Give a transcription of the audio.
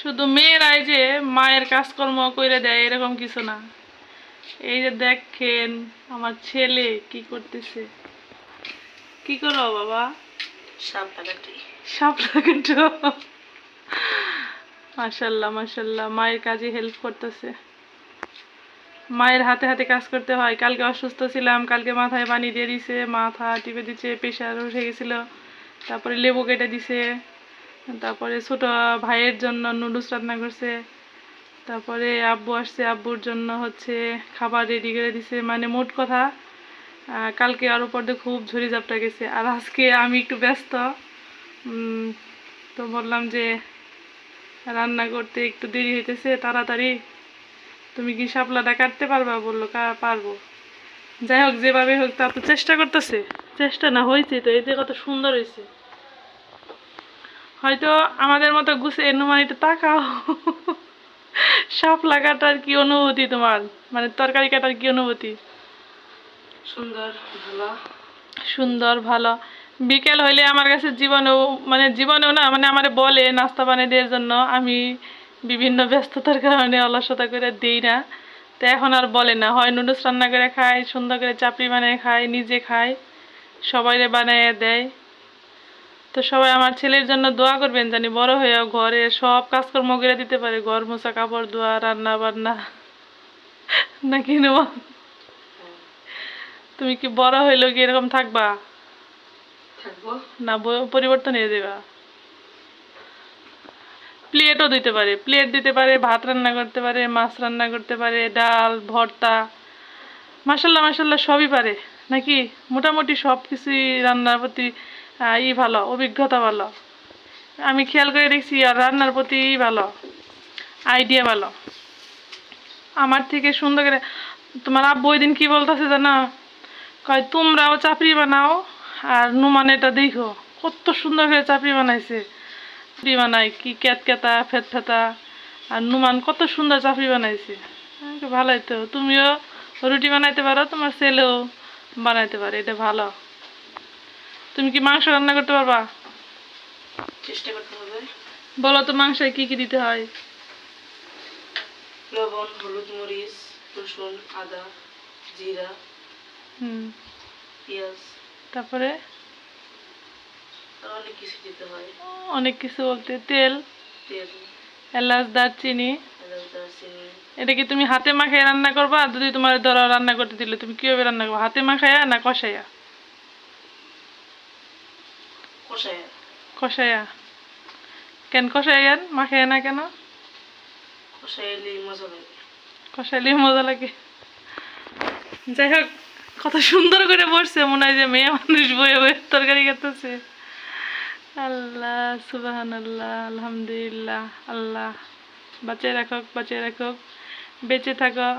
শুধু মেয়েরাই যে মায়ের কাজকর্ম করে দেয় এরকম কিছু না। এই যে দেখেন আমার ছেলে কি করতেছে। কি করো বাবা? সাপ লাগাটি শাপলা কাটো মাশাল্লাহ মাশাল্লাহ মায়ের কাজে হেল্প করতেছে। মায়ের হাতে হাতে কাজ করতে হয়। কালকে অসুস্থ ছিলাম কালকে মাথায় পানি দিয়ে দিছে মাথা টিপে দিচ্ছে প্রেশার উঠে গেছিল তারপরে লেবু কেটে দিছে। তারপরে ছোট ভাইয়ের জন্য নুডলস রান্না করছে। তারপরে আব্বু আসছে, আব্বুর জন্য হচ্ছে খাবার রেডি করে দিছে। মানে মোট কথা কালকে আর উপর দিয়ে খুব ঝুড়ি ঝাপটা গেছে। আর আজকে আমি একটু ব্যস্ত। তো বললাম যে রান্না করতে একটু দেরি হইতেছে, তাড়াতাড়ি। তুমি কি শাপলাটা কাটতে পারবা? বলল পারব। যাই হোক, যেভাবে হোক, তা তো চেষ্টা করতেছে। চেষ্টা না হয়েছে তো। এতে কত সুন্দর হয়েছে হয়তো আমাদের মতো গুছে এনুমানিতে তাকাও। শাপলা কাটার কি অনুভূতি তোমার? মানে তরকারি কাটার কি অনুভূতি? সুন্দর ভালো। সুন্দর ভালো। বিকেল হইলে আমার কাছে জীবনেও মানে জীবনেও না মানে আমার বলে নাস্তা বানিয়ে দেওয়ার জন্য। আমি বিভিন্ন ব্যস্ততার কারণে অলসতা করে দিই না। তো এখন আর বলে না। হয় নুডলস রান্না করে খাই সুন্দর করে চাপড়ি বানিয়ে খাই নিজে খাই সবাইরে বানিয়ে দেয়। তো সবাই আমার ছেলের জন্য দোয়া করবেন জানি বড় হয়েও ঘরে সব কাজকর্ম করে দিতে পারে। ঘর মোছা কাপড় ধোয়া রান্না বান্না। নাকি নেওয়া তুমি কি বড় হইলেও কি এরকম থাকবা? না পরিবর্তন হয়ে যাবা প্লেটও দিতে পারে। প্লেট দিতে পারে ভাত রান্না করতে পারে মাছ রান্না করতে পারে ডাল ভর্তা। মাসাল্লাহ মাসাল্লাহ সবই পারে। নাকি? মোটামুটি সব কিছুই রান্নার প্রতি ই ভালো, অভিজ্ঞতা ভালো। আমি খেয়াল করে দেখছি, আর রান্নার প্রতি ভালো আইডিয়া ভালো। আমার থেকে সুন্দর করে, তোমার আব্বু ওই দিন কী বলতেছে জানো? কয়, তোমরাও চাপড়ি বানাও, আর নুমান এটা দেখো, কত সুন্দর করে চাপড়ি বানাইছে। চাপড়ি বানাই কি ক্যাত ক্যাতা ফেত ফেতা আর নুমান কত সুন্দর চাপড়ি বানাইছে। ভালোই তো, তুমিও রুটি বানাইতে পারো, তোমার ছেলেও বানাইতে পারে, এটা ভালো। তুমি কি মাংস রান্না করতে পারবা? চেষ্টা করতে হবে। বলো তো মাংসে কি কি দিতে হয়? লবণ হলুদ মরিচ রসুন আদা জিরা হুম। পেঁয়াজ। তারপরে? অনেক কিছু দিতে হয়। অনেক কিছু বলতে তেল। তেল। এলাচ দারচিনি। এটা কি তুমি হাতে মাখায় রান্না করবা? যদি তোমার ধরো রান্না করতে দিলে তুমি কীভাবে রান্না করবা? হাতে মাখায়া না কষাইয়া কষায়। কষাইয়া কেন কষাইয়া মাখাইয়া না কেন? কষাইলে মজা লাগে। কষাইলে মজা লাগে। যাই হোক কত সুন্দর করে বসছে মনে হয় যে মেয়ে মানুষ বয়ে বয়ে তরকারি খেতেছে আল্লাহ সুবাহান আল্লাহ আলহামদুলিল্লাহ আল্লাহ। বাঁচিয়ে রাখক বাঁচিয়ে রাখক বেঁচে থাকো।